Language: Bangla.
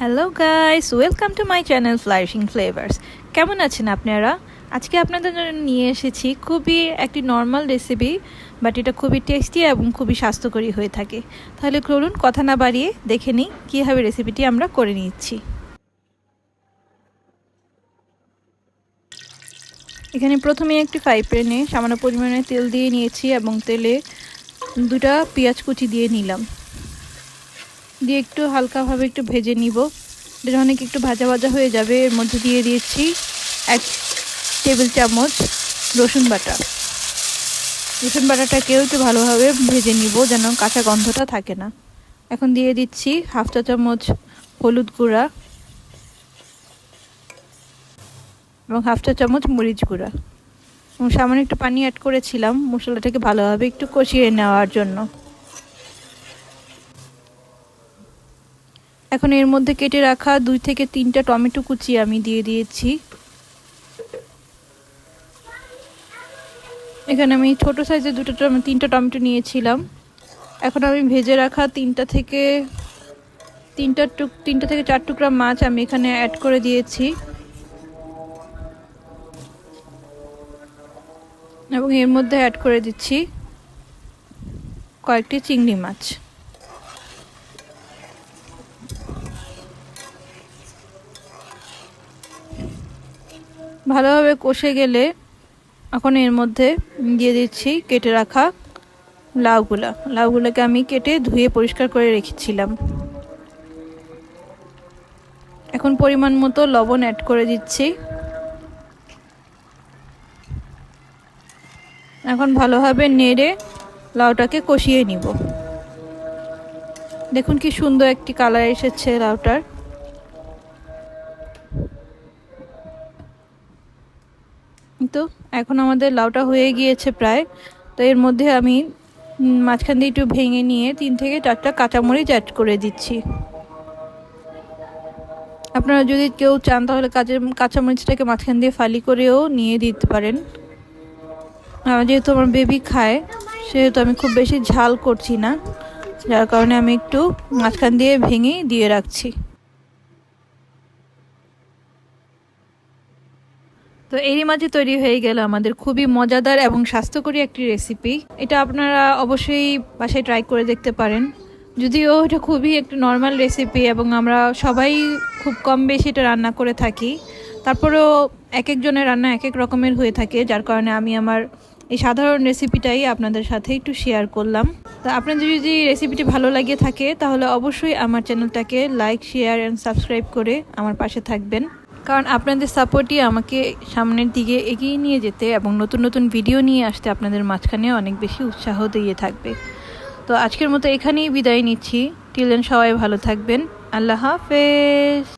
Hello guys welcome to my channel flourishing flavours কেমন আছেন আপনারা? আজকে আপনাদের জন্য নিয়ে এসেছি খুবই একটি নর্মাল রেসিপি বাট এটা খুবই টেস্টি এবং খুবই স্বাস্থ্যকরী হয়ে থাকে। তাহলে চলুন কথা না বাড়িয়ে দেখে নিই কীভাবে রেসিপিটি আমরা করে নিচ্ছি। এখানে প্রথমে একটি ফ্রাই প্যানে সামান্য পরিমাণে তেল দিয়ে নিয়েছি এবং তেলে দুটা পেঁয়াজ কুচি দিয়ে নিলাম। দিয়ে একটু হালকাভাবে একটু ভেজে নিব। অনেক একটু ভাজা ভাজা হয়ে যাবে, এর মধ্যে দিয়ে দিয়েছি এক টেবিল চামচ রসুন বাটা। রসুন বাটাটাকেও একটু ভালোভাবে ভেজে নিব যেন কাঁচা গন্ধটা থাকে না। এখন দিয়ে দিচ্ছি হাফ চা চামচ হলুদ গুঁড়া এবং হাফ চা চামচ মরিচ গুঁড়া। এবং সামান্য একটু পানি অ্যাড করেছিলাম, মশলাটাকে ভালোভাবে একটু কষিয়ে নেওয়ার জন্য। এখন এর মধ্যে কেটে রাখা দুই থেকে তিনটা টমেটো কুচি আমি দিয়ে দিয়েছি। এখানে আমি ছোট সাইজের দুটো তিনটা টমেটো নিয়েছিলাম। এখন আমি ভেজে রাখা তিনটা থেকে, তিনটা টুক, তিনটা থেকে চার টুকরা মাছ আমি এখানে অ্যাড করে দিয়েছি। এবং এর মধ্যে অ্যাড করে দিচ্ছি কয়েকটি চিংড়ি মাছ। ভালোভাবে কষে গেলে এখন এর মধ্যে দিয়ে দিচ্ছি কেটে রাখা লাউগুলা। লাউগুলোকে আমি কেটে ধুয়ে পরিষ্কার করে রেখেছিলাম। এখন পরিমাণ মতো লবণ অ্যাড করে দিচ্ছি। এখন ভালোভাবে নেড়ে লাউটাকে কষিয়ে নিব। দেখুন কি সুন্দর একটি কালার এসেছে লাউটার। তো এখন আমাদের লাউটা হয়ে গিয়েছে প্রায়। তো এর মধ্যে আমি মাঝখান দিয়ে একটু ভেঙে নিয়ে তিন থেকে চারটা কাঁচামরিচ অ্যাড করে দিচ্ছি। আপনারা যদি কেউ চান তাহলে কাঁচা কাঁচামরিচটাকে মাঝখান দিয়ে ফালি করেও নিয়ে দিতে পারেন। যেহেতু আমার বেবি খায়, সেহেতু আমি খুব বেশি ঝাল করছি না। যার কারণে আমি একটু মাঝখান দিয়ে ভেঙে দিয়ে রাখছি। তো এরই মাঝে তৈরি হয়ে গেল আমাদের খুবই মজাদার এবং স্বাস্থ্যকরী একটি রেসিপি এটা আপনারা অবশ্যই বাসায় ট্রাই করে দেখতে পারেন। যদিও এটা খুবই একটি নর্মাল রেসিপি এবং আমরা সবাই খুব কম বেশি এটা রান্না করে থাকি। তারপরেও এক একজনের রান্না এক এক রকমের হয়ে থাকে, যার কারণে আমি আমার এই সাধারণ রেসিপিটাই আপনাদের সাথে একটু শেয়ার করলাম। তা আপনাদের যদি রেসিপিটি ভালো লাগিয়ে থাকে, তাহলে অবশ্যই আমার চ্যানেলটাকে লাইক শেয়ার অ্যান্ড সাবস্ক্রাইব করে আমার পাশে থাকবেন। কারণ আপনাদের সাপোর্টই আমাকে সামনের দিকে এগিয়ে নিয়ে যেতে এবং নতুন নতুন ভিডিও নিয়ে আসতে আপনাদের মাঝখানে অনেক বেশি উৎসাহ দিয়ে থাকবে। তো আজকের মতো এখানেই বিদায় নিচ্ছি। টিলেন সবাই ভালো থাকবেন। আল্লাহ হাফেজ।